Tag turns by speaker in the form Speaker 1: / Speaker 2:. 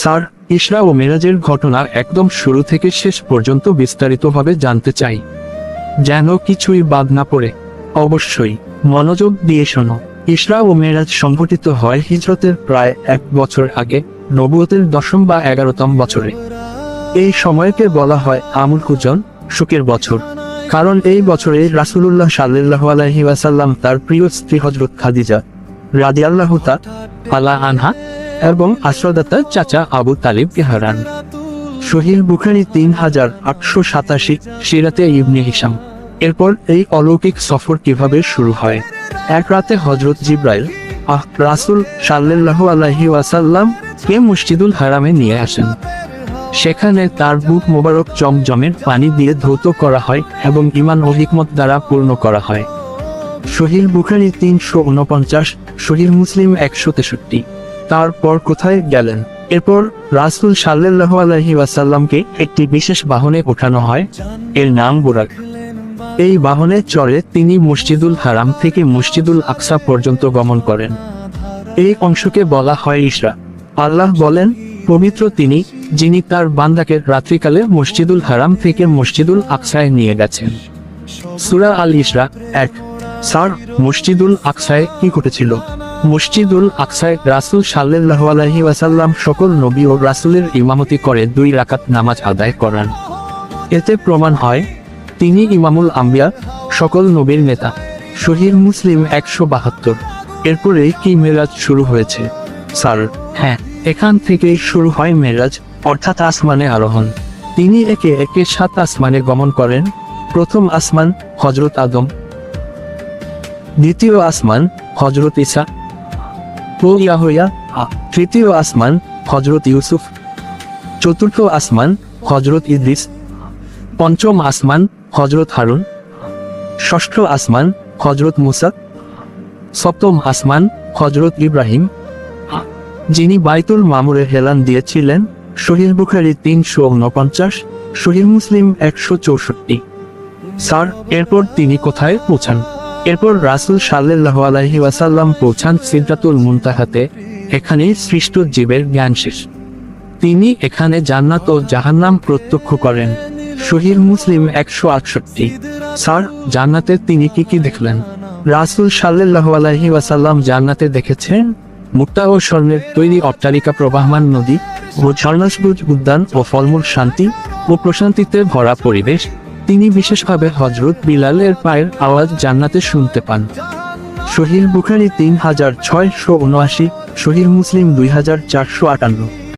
Speaker 1: Sir ইসরা ও মেরাজের ঘটনা একদম শুরু থেকে শেষ পর্যন্ত বিস্তারিতভাবে জানতে চাই। যেন কিছুই বাদ না পড়ে। অবশ্যই, মনোযোগ দিয়ে শোনো। ইসরা ও মেরাজ সংঘটিত হয় হিজরতের প্রায় এক বছর আগে, নবুয়তের দশম বা এগারোতম বছরে। এই সময়কে বলা হয় আমুল কুজন সুখের বছর। কারণ এই বছরে রাসুলুল্লাহ সাল্লাহ আলহি তার প্রিয় স্ত্রী হজরত খাদিজা রাদি আল্লাহ আলা আনহা এবং আশ্রদাতার চাচা আবু তালিবকে হারান শহীদ বুখারি তিন হাজার আটশো সাতাশি সিরাতে ইবনে হিসাম এরপর এই অলৌকিক সফর কীভাবে শুরু হয়? এক রাতে হজরত জিব্রাইল, আহ, রাসুল সাল্লাহ আলহি ওয়াসাল্লাম কে মুশকিদুল হারামে নিয়ে আসেন। সেখানে তার বুক মোবারক জমজমের পানি দিয়ে ধৌত করা হয় এবং ইমান ও হিকমত দ্বারা পূর্ণ করা হয়। শহীদ বুখারি তিনশো উনপঞ্চাশ, শহীদ মুসলিম একশো তেষট্টি। তারপর কোথায় গেলেন? এরপর রাসুল সাল্লাহ আলহি ওয়াসাল্লামকে একটি বিশেষ বাহনে ওঠানো হয়। এর নাম বুরাক। এই বাহনে চড়ে তিনি মসজিদুল হারাম থেকে মসজিদুল আকসা পর্যন্ত গমন করেন। এই অংশকে বলা হয় ইসরা আল্লাহ বলেন, পবিত্র তিনি, যিনি তার বান্দাকে রাত্রিকালে মসজিদুল হারাম থেকে মসজিদুল আকসায় নিয়ে গেছেন। সুরা আল ইসরা এক। স্যার, মসজিদুল আকসায় কি ঘটেছিল? মসজিদুল আকসায় রাসুল সাল্লাহ আলহি ওয়াসাল্লাম সকল নবী ও রাসুলের ইমামতি করে দুই রাকাত নামাজ আদায় করান। এতে প্রমাণ হয়, তিনি ইমামুল আম্বিয়া, সকল নবীর নেতা। শহীদ মুসলিম একশো বাহাত্তর। এরপরেই কি মেরাজ শুরু হয়েছে? স্যার হ্যাঁ এখান থেকেই শুরু হয় মেরাজ, অর্থাৎ আসমানে আরোহণ। তিনি একে একে সাত আসমানে গমন করেন। প্রথম আসমান হজরত আদম, দ্বিতীয় আসমান হজরত ইসা ইয়াহইয়া আ- তৃতীয় আসমান হজরত ইউসুফ। চতুর্থ আসমান হজরত ইদ্রিস। পঞ্চম আসমান হজরত হারুন। ষষ্ঠ আসমান হজরত মুসা। সপ্তম আসমান হজরত ইব্রাহিম। যিনি বাইতুল মামুরে হেলান দিয়েছিলেন, শহীদ বুখারি তিনশো উনপঞ্চাশ শহীদ মুসলিম একশো চৌষট্টি। স্যার, এরপর তিনি কোথায় পৌঁছান? এরপর রাসুল সাল্লাহ আলহি ওয়াসাল্লাম পৌঁছান সিদ্ধাতুল মুনতাহাতে এখানে সৃষ্ট জীবের জ্ঞান শেষ। তিনি এখানে জান্নাত ও জাহান্নাম প্রত্যক্ষ করেন। শহীদ মুসলিম একশো আটষট্টি। স্যার, জান্নাতে তিনি কি কি দেখলেন? রাসুল সাল্লাহ আলহি ওয়াসাল্লাম জান্নাতে দেখেছেন মুক্তা ও স্বর্ণের তৈরি অট্টালিকা, প্রবাহমান নদী ও ঝর্ণাসবুজ উদ্যান ও ফলমূল শান্তি ও প্রশান্তিতে ভরা পরিবেশ। তিনি বিশেষভাবে হজরত বিলালের পায়ের আওয়াজ জান্নাতে শুনতে পান। শহীদ বুখারি তিন হাজার ছয়শো উনআশি শহীদ মুসলিম দুই হাজার চারশো আটান্ন।